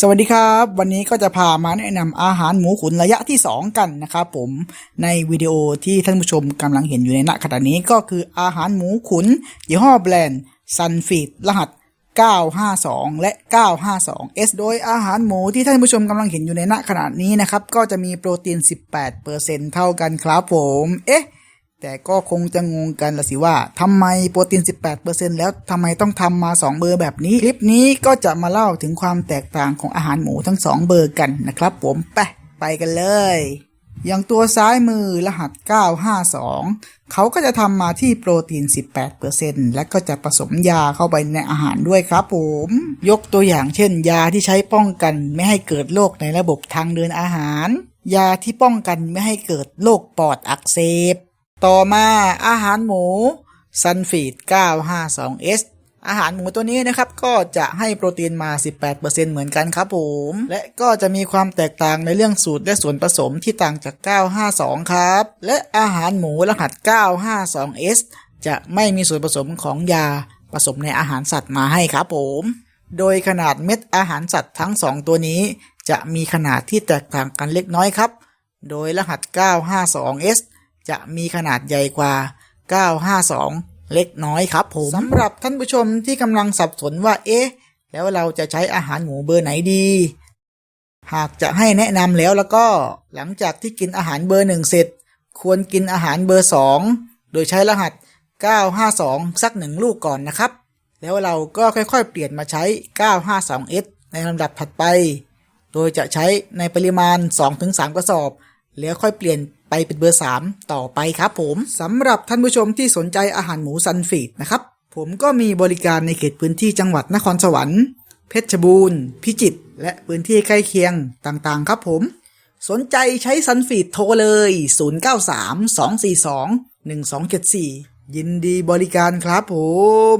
สวัสดีครับ วันนี้ก็จะพามาแนะนำอาหารหมูขุนระยะที่ 2 กันนะครับผมในวิดีโอที่ท่านผู้ชมกำลังเห็นอยู่ในณขณะนี้ก็คืออาหารหมูขุนยี่ห้อแบรนด์ซันฟีดรหัส 952 และ 952 S โดยอาหารหมูที่ท่านผู้ชมกำลังเห็นอยู่ในณขณะนี้นะครับ ก็จะมีโปรตีน 18%เท่ากันครับผม เอ๊ะ แต่ก็คงจะงงกันละสิว่าทำไมโปรตีน 18%แล้วทำไมต้องทำมา 2 เบอร์แบบนี้ คลิปนี้ก็จะมาเล่าถึงความแตกต่างของอาหารหมูทั้ง 2 เบอร์กันนะครับผมไปไปกันเลย อย่างตัวซ้ายมือรหัส 952 เขาก็จะทำมาที่โปรตีน 18%และก็จะผสมยาเข้าไปในอาหารด้วยครับผม ยกตัวอย่างเช่น ยาที่ใช้ป้องกันไม่ให้เกิดโรคในระบบทางเดินอาหาร ยาที่ป้องกันไม่ให้เกิดโรคปอดอักเสบ ต่อมาอาหารหมูซันฟีด 952S อาหารหมูตัวนี้นะครับ ก็จะให้โปรตีนมา 18%เหมือนกันครับผม และก็จะมีความแตกต่างในเรื่องสูตรและส่วนผสมที่ต่างจาก 952 ครับ และอาหารหมูรหัส 952S จะไม่มีส่วนผสมของยาผสมในอาหารสัตว์มาให้ครับผม โดยขนาดเม็ดอาหารสัตว์ทั้ง 2 ตัวนี้ จะมีขนาดที่แตกต่างกันเล็กน้อยครับ โดยรหัส 952S จะมีขนาดใหญ่กว่า 952 เล็กน้อยครับผมสำหรับท่านผู้ชมที่กำลังสับสนว่า เอ๊ะ แล้วเราจะใช้อาหารหมูเบอร์ไหนดี หากจะให้แนะนำแล้วแล้วก็หลังจากที่กินอาหารเบอร์หนึ่งเสร็จ ควรกินอาหารเบอร์สองโดยใช้รหัส 952 สักหนึ่งลูกก่อนนะครับ แล้วเราก็ค่อยๆ เปลี่ยนมาใช้ 952S ในลำดับถัดไป โดยจะใช้ในปริมาณ 2-3 กระสอบ แล้วค่อยเปลี่ยนไปเป็นเบอร์ 3 ต่อไปครับผมสำหรับท่านผู้ชมที่สนใจอาหารหมูซันฟีดนะครับ ผมก็มีบริการในเขตพื้นที่จังหวัดนครสวรรค์ เพชรบูรณ์ พิจิตรและพื้นที่ใกล้เคียงต่างๆ ครับผม สนใจใช้ซันฟีดโทรเลย 093 242 1274 ยินดีบริการครับผม